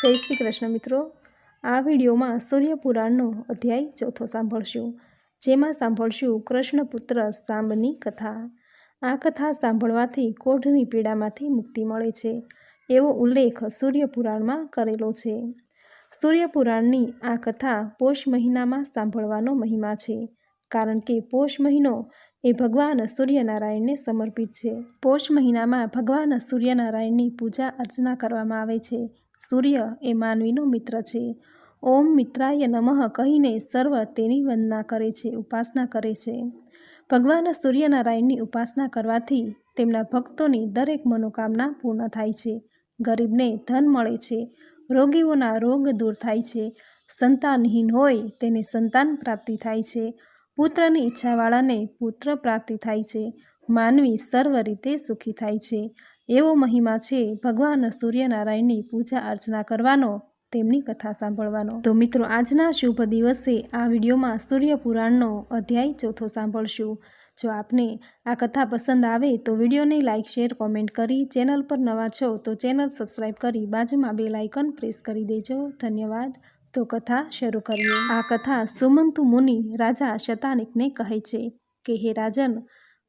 જય શ્રી કૃષ્ણ મિત્રો. આ વિડીયોમાં સૂર્યપુરાણનો અધ્યાય ચોથો સાંભળશું, જેમાં સાંભળશું કૃષ્ણપુત્ર સાંબની કથા. આ કથા સાંભળવાથી કોઢની પીડામાંથી મુક્તિ મળે છે, એવો ઉલ્લેખ સૂર્યપુરાણમાં કરેલો છે. સૂર્યપુરાણની આ કથા પોષ મહિનામાં સાંભળવાનો મહિમા છે, કારણ કે પોષ મહિનો એ ભગવાન સૂર્યનારાયણને સમર્પિત છે. પોષ મહિનામાં ભગવાન સૂર્યનારાયણની પૂજા અર્ચના કરવામાં આવે છે સૂર્ય એ માનવીનો મિત્ર છે. ઓમ મિત્રાય નમઃ કહીને સર્વ તેની વંદના કરે છે, ઉપાસના કરે છે. ભગવાન સૂર્યનારાયણની ઉપાસના કરવાથી તેમના ભક્તોની દરેક મનોકામના પૂર્ણ થાય છે. ગરીબને ધન મળે છે. રોગીઓના રોગ દૂર થાય છે. સંતાનહીન હોય તેને સંતાન પ્રાપ્તિ થાય છે. પુત્રની ઈચ્છાવાળાને પુત્ર પ્રાપ્તિ થાય છે. માનવી સર્વ રીતે સુખી થાય છે. એવો મહિમા છે, ભગવાન સૂર્યનારાયણની પૂજા અર્ચના કરવાનો, તેમની કથા સાંભળવાનો. તો મિત્રો, આજના શુભ દિવસે આ વિડીયોમાં સૂર્યપુરાણનો અધ્યાય ચોથો સાંભળશું. જો આપને આ કથા પસંદ આવે તો વિડીયોને લાઇક શેર, કોમેન્ટ કરી ચેનલ પર નવા છો તો ચેનલ સબસ્ક્રાઈબ કરી બાજુમાં બે લાઇકન પ્રેસ કરી દેજો. ધન્યવાદ. તો કથા શરૂ કરીએ. આ કથા સુમંતુ મુનિ રાજા શતાનિકને કહે છે કે, હે રાજન,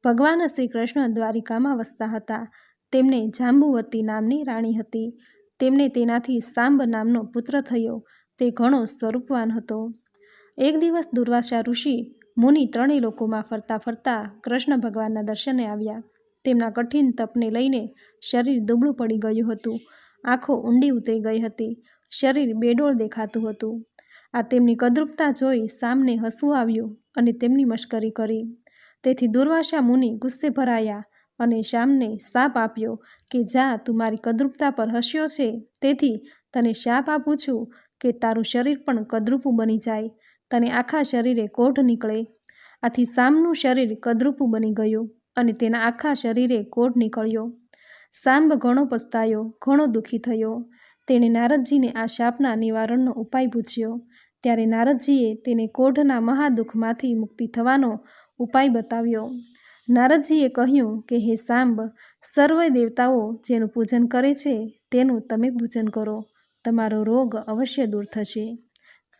ભગવાન શ્રી કૃષ્ણ દ્વારિકામાં વસતા હતા. તેમને જાંબુવતી નામની રાણી હતી. તેમને તેનાથી સાંબ નામનો પુત્ર થયો. તે ઘણો સ્વરૂપવાન હતો. એક દિવસ દુર્વાસા ઋષિ મુનિ ત્રણેય લોકોમાં ફરતા ફરતા કૃષ્ણ ભગવાનના દર્શને આવ્યા. તેમના કઠિન તપને લઈને શરીર દુબળું પડી ગયું હતું. આંખો ઊંડી ઉતરી ગઈ હતી. શરીર બેડોળ દેખાતું હતું. આ તેમની કદરૂપતા જોઈ સામને હસવું આવ્યું અને તેમની મશ્કરી કરી. તેથી દુર્વાસા મુનિ ગુસ્સે ભરાયા અને શ્યામને શાપ આપ્યો કે જા, તું મારી કદરૂપતા પર હસ્યો છે. તેથી તને શાપ આપું છું કે તારું શરીર પણ કદરૂપું બની જાય. તને આખા શરીરે કોઢ નીકળે. આથી સામનું શરીર કદરૂપું બની ગયું અને તેના આખા શરીરે કોઢ નીકળ્યો. સાંભ ઘણો પસ્તાયો, ઘણો દુઃખી થયો. તેણે નારદજીને આ શાપના નિવારણનો ઉપાય પૂછ્યો. ત્યારે નારદજીએ તેને કોઢના મહાદુઃખમાંથી મુક્તિ થવાનો ઉપાય બતાવ્યો. નારદજીએ કહ્યું કે, હે સાંબ સર્વ દેવતાઓ જેનું પૂજન કરે છે, તેનું તમે પૂજન કરો. તમારો રોગ અવશ્ય દૂર થશે.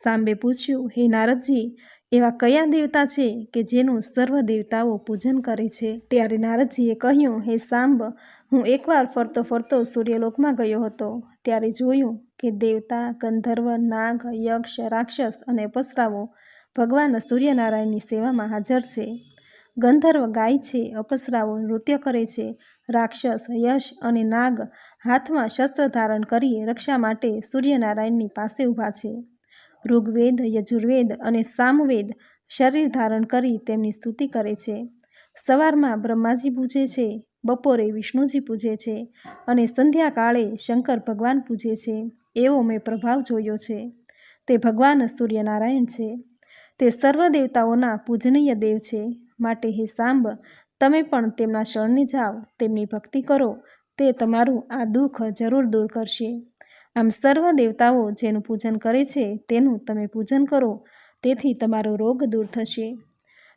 સાંબે પૂછ્યું, હે નારદજી, એવા કયા દેવતા છે કે જેનું સર્વ દેવતાઓ પૂજન કરે છે? ત્યારે નારદજીએ કહ્યું, હે સાંબ, હું એકવાર ફરતો ફરતો સૂર્યલોકમાં ગયો હતો. ત્યારે જોયું કે દેવતા, ગંધર્વ, નાગ, યક્ષ, રાક્ષસ અને અપસરાઓ ભગવાન સૂર્યનારાયણની સેવામાં હાજર છે. ગંધર્વ ગાય છે, અપસરાઓ નૃત્ય કરે છે, રાક્ષસ, યશ અને નાગ હાથમાં શસ્ત્ર ધારણ કરી રક્ષા માટે સૂર્યનારાયણની પાસે ઊભા છે. ઋગ્વેદ, યજુર્વેદ અને સામવેદ શરીર ધારણ કરી તેમની સ્તુતિ કરે છે. સવારમાં બ્રહ્માજી પૂજે છે, બપોરે વિષ્ણુજી પૂજે છે અને સંધ્યાકાળે શંકર ભગવાન પૂજે છે, એવો મેં પ્રભાવ જોયો છે. તે ભગવાન સૂર્યનારાયણ છે. તે સર્વ દેવતાઓના પૂજનીય દેવ છે. માટે હે સાંબ તમે પણ તેમના શરણે જાઓ, તેમની ભક્તિ કરો, તે તમારું આ દુઃખ જરૂર દૂર કરશે. આમ સર્વ દેવતાઓ જેનું પૂજન કરે છે, તેનું તમે પૂજન કરો, તેથી તમારો રોગ દૂર થશે.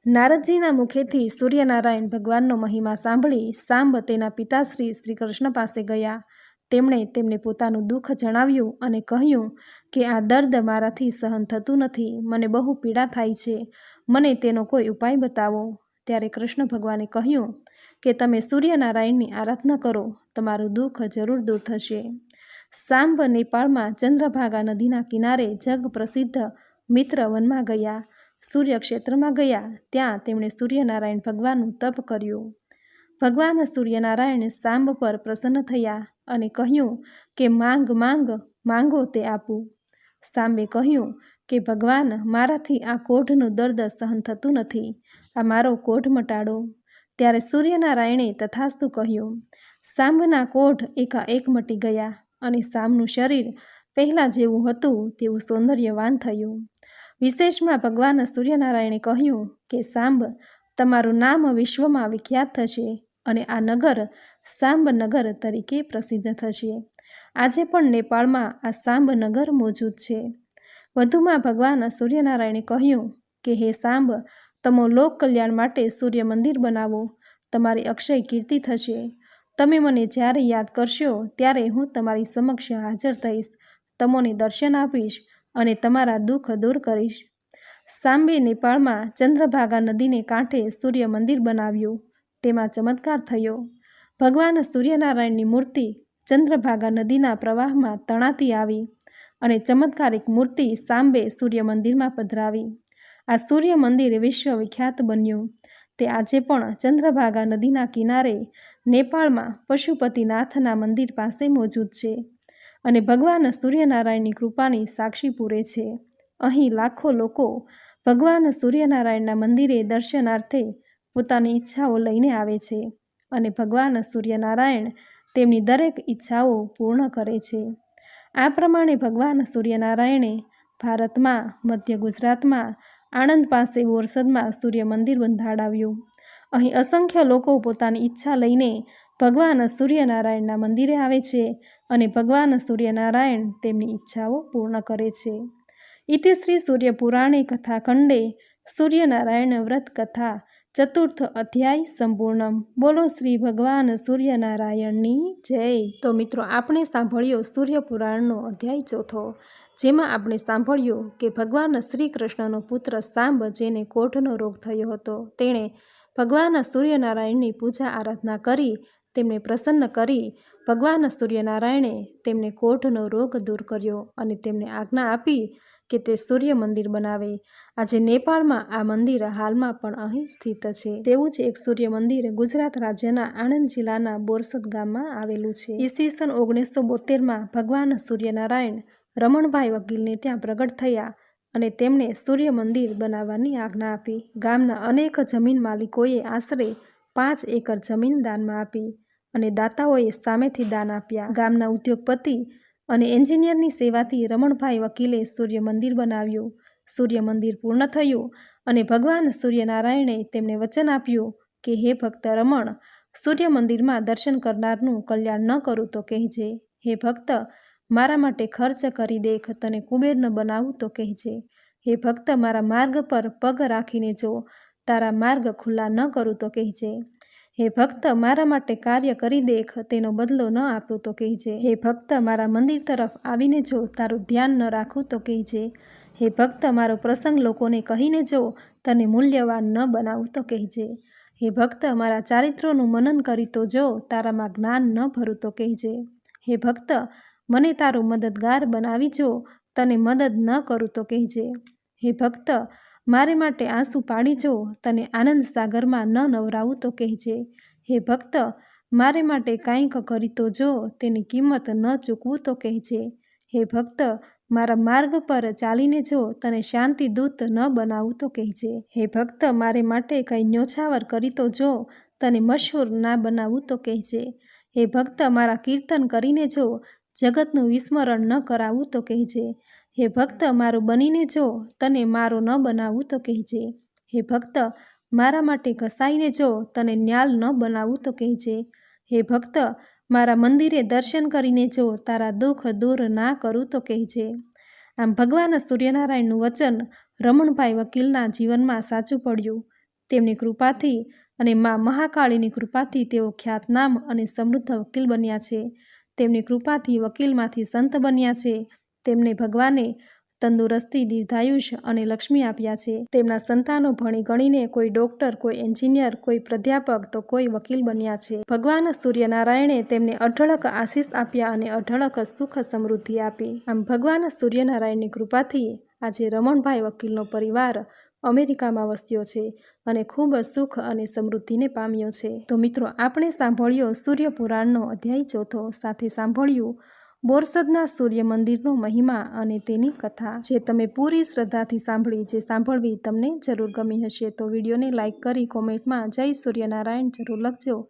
નારદજીના મુખેથી સૂર્યનારાયણ ભગવાનનો મહિમા સાંભળી સાંબ તેના પિતાશ્રી શ્રી કૃષ્ણ પાસે ગયા. તેમણે તેમને પોતાનું દુઃખ જણાવ્યું અને કહ્યું કે આ દર્દ મારાથી સહન થતું નથી, મને બહુ પીડા થાય છે. મને તેનો કોઈ ઉપાય બતાવો? ત્યારે કૃષ્ણ ભગવાને કહ્યું કે તમે સૂર્યનારાયણની આરાધના કરો, તમારું દુઃખ જરૂર દૂર થશે. સાંબ નેપાળમાં ચંદ્રભાગા નદીના કિનારે જગ પ્રસિદ્ધ મિત્ર વનમાં ગયા. સૂર્યક્ષેત્રમાં ગયા, ત્યાં તેમણે સૂર્યનારાયણ ભગવાનનું તપ કર્યું. ભગવાન સૂર્યનારાયણ સાંબ પર પ્રસન્ન થયા અને કહ્યું કે, માંગ માંગ, માંગો તે આપું. સાંબે કહ્યું કે, ભગવાન, મારાથી આ કોઢનું દર્દ સહન થતું નથી. આ મારો કોઢ મટાડો. ત્યારે સૂર્યનારાયણે તથાસ્તુ કહ્યું સાંભના કોઢ એકાએક મટી ગયા અને સામનું શરીર પહેલાં જેવું હતું તેવું સૌંદર્યવાન થયું. વિશેષમાં ભગવાન સૂર્યનારાયણે કહ્યું કે, સાંબ, તમારું નામ વિશ્વમાં વિખ્યાત થશે અને આ નગર સાંબ નગર તરીકે પ્રસિદ્ધ થશે. આજે પણ નેપાળમાં આ સાંબ નગર મોજૂદ છે. વધુમાં ભગવાન સૂર્યનારાયણે કહ્યું કે, હે સાંબ, તમો લોક કલ્યાણ માટે સૂર્ય મંદિર બનાવો. તમારી અક્ષય કીર્તિ થશે. તમે મને જ્યારે યાદ કરશો ત્યારે હું તમારી સમક્ષ હાજર થઈશ. તમોને દર્શન આપીશ અને તમારા દુઃખ દૂર કરીશ. સાંબે નેપાળમાં ચંદ્રભાગા નદીને કાંઠે સૂર્ય મંદિર બનાવ્યું. તેમાં ચમત્કાર થયો. ભગવાન સૂર્યનારાયણની મૂર્તિ ચંદ્રભાગા નદીના પ્રવાહમાં તણાતી આવી અને ચમત્કારિક મૂર્તિ સાંબે સૂર્ય મંદિરમાં પધરાવી. આ સૂર્ય મંદિર વિશ્વવિખ્યાત બન્યું. તે આજે પણ ચંદ્રભાગા નદીના કિનારે નેપાળમાં પશુપતિનાથના મંદિર પાસે મોજૂદ છે અને ભગવાન સૂર્યનારાયણની કૃપાની સાક્ષી પૂરે છે. અહીં લાખો લોકો ભગવાન સૂર્યનારાયણના મંદિરે દર્શનાર્થે પોતાની ઈચ્છાઓ લઈને આવે છે અને ભગવાન સૂર્યનારાયણ તેમની દરેક ઈચ્છાઓ પૂર્ણ કરે છે. આ પ્રમાણે ભગવાન સૂર્યનારાયણે ભારતમાં, મધ્ય ગુજરાતમાં, આણંદ પાસે બોરસદમાં સૂર્ય મંદિર બંધાડાવ્યું. અહીં અસંખ્ય લોકો પોતાની ઈચ્છા લઈને ભગવાન સૂર્યનારાયણના મંદિરે આવે છે અને ભગવાન સૂર્યનારાયણ તેમની ઈચ્છાઓ પૂર્ણ કરે છે. ઇતિશ્રી સૂર્યપુરાણે કથાખંડે સૂર્યનારાયણ વ્રત કથા ચતુર્થ અધ્યાય સંપૂર્ણમ. બોલો શ્રી ભગવાન સૂર્યનારાયણની જય. તો મિત્રો, આપણે સાંભળ્યો સૂર્યપુરાણનો અધ્યાય ચોથો, જેમાં આપણે સાંભળ્યું કે ભગવાન શ્રી કૃષ્ણનો પુત્ર સાંબ જેને કોઢનો રોગ થયો હતો, તેણે ભગવાન સૂર્યનારાયણની પૂજા આરાધના કરી, તેમને પ્રસન્ન કરી, ભગવાન સૂર્યનારાયણે તેમને કોઢનો રોગ દૂર કર્યો અને તેમને આજ્ઞા આપી કે તે સૂર્ય મંદિર બનાવે. આજે નેપાળમાં આ મંદિર હાલમાં પણ અહીં સ્થિત છે. તેવું જ એક સૂર્ય મંદિર ગુજરાત રાજ્યના આણંદ જિલ્લાના બોરસદ ગામમાં આવેલું છે. ઈસવીસન ઓગણીસો બોતેરમાં ભગવાન સૂર્યનારાયણ રમણભાઈ વકીલને ત્યાં પ્રગટ થયા અને તેમણે સૂર્ય મંદિર બનાવવાની આજ્ઞા આપી. ગામના અનેક જમીન માલિકોએ આશરે પાંચ એકર જમીન દાનમાં આપી અને દાતાઓએ સામેથી દાન આપ્યા. ગામના ઉદ્યોગપતિ અને એન્જિનિયરની સેવાથી રમણભાઈ વકીલે સૂર્ય મંદિર બનાવ્યું. સૂર્ય મંદિર પૂર્ણ થયું અને ભગવાન સૂર્યનારાયણે તેમને વચન આપ્યું કે, હે ભક્ત રમણ, સૂર્ય મંદિરમાં દર્શન કરનારનું કલ્યાણ ન કરું તો કહેજે. હે ભક્ત, મારા માટે ખર્ચ કરી દેખ, તને કુબેર ન બનાવું તો કહેજે. હે ભક્ત, મારા માર્ગ પર પગ રાખીને જો. તારા માર્ગ ખુલ્લા ન કરું તો કહેજે. હે ભક્ત, મારા માટે કાર્ય કરી દેખ, તેનો બદલો ન આપું તો કહેજે. હે ભક્ત, મારા મંદિર તરફ આવીને જો, તારું ધ્યાન ન રાખું તો કહેજે. હે ભક્ત, મારો પ્રસંગ લોકોને કહીને જો, તને મૂલ્યવાન ન બનાવું તો કહેજે. હે ભક્ત, મારા ચારિત્રોનું મનન કરી તો જો, તારામાં જ્ઞાન ન ભરું તો કહેજે. હે ભક્ત, મને તારો મદદગાર બનાવી જો, તને મદદ ન કરું તો કહેજે. હે ભક્ત મારે માટે આંસુ પાડી જો, તને આનંદ સાગરમાં ન નવરાવું તો કહેજે. હે ભક્ત, મારે માટે કાંઈક કરી તો જો, તેની કિંમત ન ચૂકવું તો કહેજે. હે ભક્ત, મારા માર્ગ પર ચાલીને જો, તને શાંતિ દૂત ન બનાવું તો કહેજે. હે ભક્ત, મારે માટે કંઈ ન્યોછાવર કરી તો જો, તને મશહૂર ના બનાવું તો કહેજે. હે ભક્ત, મારા કીર્તન કરીને જો જગતનું વિસ્મરણ ન કરાવું તો કહેજે, હે ભક્ત, મારું બનીને જો, તને મારો ન બનાવું તો કહેજે. હે ભક્ત, મારા માટે ઘસાઈને જો, તને ન્યાલ ન બનાવું તો કહેજે. હે ભક્ત, મારા મંદિરે દર્શન કરીને જો, તારા દુઃખ દૂર ના કરું તો કહેજે. આમ ભગવાન સૂર્યનારાયણનું વચન રમણભાઈ વકીલના જીવનમાં સાચું પડ્યું. તેમની કૃપાથી અને મા મહાકાળીની કૃપાથી તેઓ ખ્યાતનામ અને સમૃદ્ધ વકીલ બન્યા છે. તેમની કૃપાથી વકીલમાંથી સંત બન્યા છે. તેમને ભગવાને તંદુરસ્તી દીર્ઘાયુષ્ય અને લક્ષ્મી આપ્યા છે. તેમના સંતાનો ભણી ગણીને કોઈ ડોક્ટર, કોઈ એન્જિનિયર, કોઈ પ્રાધ્યાપક તો કોઈ વકીલ બન્યા છે. ભગવાન સૂર્યનારાયણે તેમને અઢળક આશીષ આપ્યા અને અઢળક સુખ સમૃદ્ધિ આપી. આમ ભગવાન સૂર્યનારાયણની કૃપાથી આજે રમણભાઈ વકીલનો પરિવાર અમેરિકામાં વસ્યો છે અને ખૂબ સુખ અને સમૃદ્ધિને પામ્યો છે. તો મિત્રો, આપણે સાંભળ્યો સૂર્યપુરાણનો અધ્યાય ચોથો સાથે સાંભળ્યું બોરસદના સૂર્ય મંદિરનો મહિમા અને તેની કથા, જે તમે પૂરી શ્રદ્ધાથી સાંભળી, જે સાંભળવી તમને જરૂર ગમી હશે. તો વિડીયોને લાઇક કરી, કોમેન્ટમાં જય સૂર્યનારાયણ જરૂર લખજો.